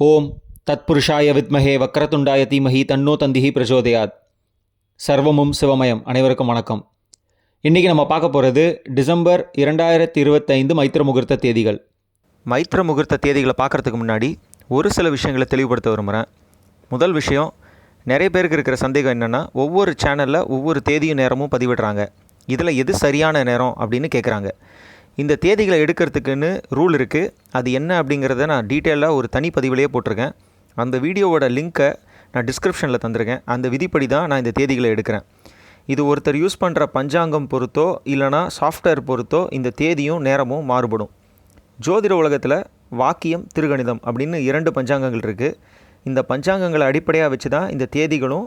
ஓம் தத்புருஷாய வித்மகே வக்ரதுண்டாய தீமஹி தன்னோ தந்திஹி பிரச்சோதயாத். சர்வமும் சிவமயம். அனைவருக்கும் வணக்கம். இன்றைக்கி நம்ம பார்க்க போகிறது டிசம்பர் இரண்டாயிரத்தி இருபத்தைந்து மைத்திர முகூர்த்த தேதிகள். மைத்திர முகூர்த்த தேதிகளை பார்க்குறதுக்கு முன்னாடி ஒரு சில விஷயங்களை தெளிவுபடுத்த விரும்புகிறேன் முதல் விஷயம் நிறைய பேருக்கு இருக்கிற சந்தேகம் என்னென்னா ஒவ்வொரு சேனலில் ஒவ்வொரு தேதியும் நேரமும் பதிவிடுறாங்க. இதில் எது சரியான நேரம் அப்படின்னு கேட்குறாங்க இந்த தேதிகளை எடுக்கிறதுக்குன்னு ரூல் இருக்குது அது என்ன அப்படிங்கிறத நான் டீட்டெயிலாக ஒரு தனி பதிவிலேயே போட்டிருக்கேன். அந்த வீடியோவோட லிங்க்கை நான் டிஸ்கிரிப்ஷனில் தந்திருக்கேன். அந்த விதிப்படி தான் நான் இந்த தேதிகளை எடுக்கிறேன். இது ஒருத்தர் யூஸ் பண்ணுற பஞ்சாங்கம் பொறுத்தோ இல்லைனா சாஃப்ட்வேர் பொறுத்தோ இந்த தேதியும் நேரமும் மாறுபடும். ஜோதிட உலகத்தில் வாக்கியம் திருகணிதம் அப்படின்னு இரண்டு பஞ்சாங்கங்கள் இருக்குது இந்த பஞ்சாங்கங்களை அடிப்படையாக வச்சு தான் இந்த தேதிகளும்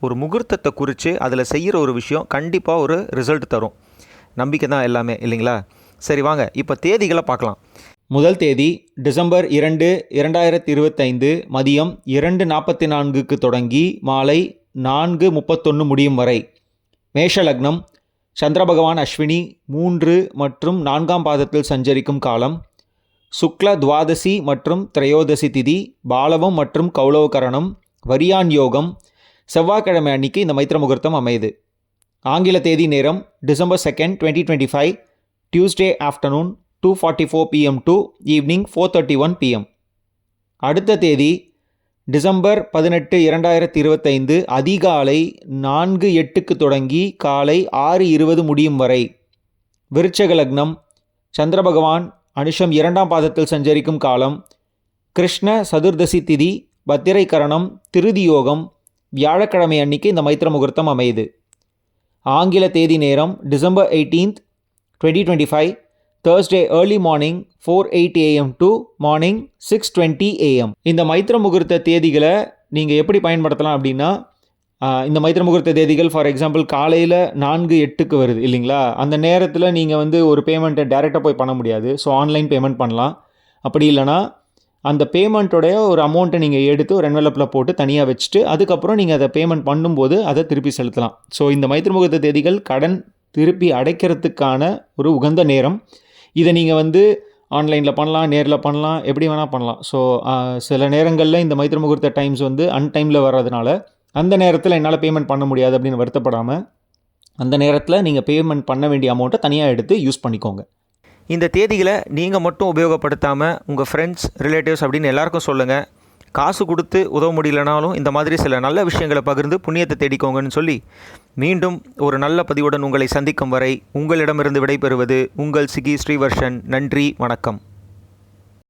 ஒரு முகூர்த்தத்தை குறித்து அதில் செய்கிற ஒரு விஷயம் கண்டிப்பாக ஒரு ரிசல்ட் தரும். நம்பிக்கை தான் எல்லாமே இல்லைங்களா? சரி வாங்க. இப்போ தேதிகளை பார்க்கலாம். முதல் தேதி டிசம்பர் இரண்டு இரண்டாயிரத்தி இருபத்தைந்து மதியம் இரண்டு நாற்பத்தி நான்குக்கு தொடங்கி மாலை நான்கு முப்பத்தொன்று முடியும் வரை. மேஷ லக்னம் சந்திர பகவான் அஸ்வினி மூன்று மற்றும் நான்காம் பாதத்தில் சஞ்சரிக்கும் காலம். சுக்ல துவாதசி மற்றும் திரையோதசி திதி பாலவம் மற்றும் கௌலவகரணம் வரியான் யோகம் செவ்வாய்க்கிழமை அன்னைக்கு இந்த மைத்திர முகூர்த்தம் அமையுது. ஆங்கில தேதி நேரம் December second twenty twenty five Tuesday afternoon two forty four PM to evening four thirty one PM அடுத்த தேதி டிசம்பர் பதினெட்டு இரண்டாயிரத்தி இருபத்தைந்து அதிகாலை நான்கு எட்டுக்கு தொடங்கி காலை ஆறு இருபது முடியும் வரை. விருச்சக லக்னம் சந்திர பகவான் அனுஷம் இரண்டாம் பாதத்தில் சஞ்சரிக்கும் காலம் கிருஷ்ண சதுர்தசி திதி பத்திரை கரணம் திருதியோகம் வியாழக்கிழமை அன்னைக்கு இந்த மைத்திர முகூர்த்தம் அமையுது. ஆங்கில தேதி நேரம் December eighteenth twenty twenty five Thursday early morning four eight AM to morning six twenty AM இந்த மைத்திர முகூர்த்த தேதிகளை நீங்கள் எப்படி பயன்படுத்தலாம் அப்படின்னா இந்த மைத்திர முகூர்த்த தேதிகள் ஃபார் எக்ஸாம்பிள் காலையில் நான்கு எட்டுக்கு வருது இல்லைங்களா? அந்த நேரத்தில் நீங்கள் வந்து ஒரு பேமெண்ட்டை டேரெக்டாக போய் பண்ண முடியாது. ஸோ ஆன்லைன் பேமெண்ட் பண்ணலாம். அப்படி இல்லைனா அந்த பேமெண்ட்டோடைய ஒரு அமௌண்ட்டை நீங்கள் எடுத்து ஒரு என்வெலப்பில் போட்டு தனியாக வச்சுட்டு அதுக்கப்புறம் நீங்கள் அதை பேமெண்ட் பண்ணும்போது அதை திருப்பி செலுத்தலாம். ஸோ இந்த மைத்ரிமுகூர்த்த தேதிகள் கடன் திருப்பி அடைக்கிறதுக்கான ஒரு உகந்த நேரம். இதை நீங்கள் வந்து ஆன்லைனில் பண்ணலாம் நேரில் பண்ணலாம் எப்படி வேணால் பண்ணலாம். ஸோ சில நேரங்களில் இந்த மைத்திர முகூர்த்த டைம்ஸ் வந்து அன்டைமில் வர்றதுனால அந்த நேரத்தில் என்னால் பேமெண்ட் பண்ண முடியாது அப்படின்னு வருத்தப்படாமல் அந்த நேரத்தில் நீங்கள் பேமெண்ட் பண்ண வேண்டிய அமௌண்ட்டை தனியாக எடுத்து யூஸ் பண்ணிக்கோங்க. இந்த தேதிகளை நீங்கள் மட்டும் உபயோகப்படுத்தாமல் உங்கள் ஃப்ரெண்ட்ஸ் ரிலேட்டிவ்ஸ் அப்படின்னு எல்லாருக்கும் சொல்லுங்கள் காசு கொடுத்து உதவ முடியலனாலும் இந்த மாதிரி சில நல்ல விஷயங்களை பகிர்ந்து புண்ணியத்தை தேடிக்கோங்கன்னு சொல்லி மீண்டும் ஒரு நல்ல பதிவுடன் உங்களை சந்திக்கும் வரை உங்களிடமிருந்து விடைபெறுவது உங்கள் சிகி ஸ்ரீவர்ஷன். நன்றி வணக்கம்.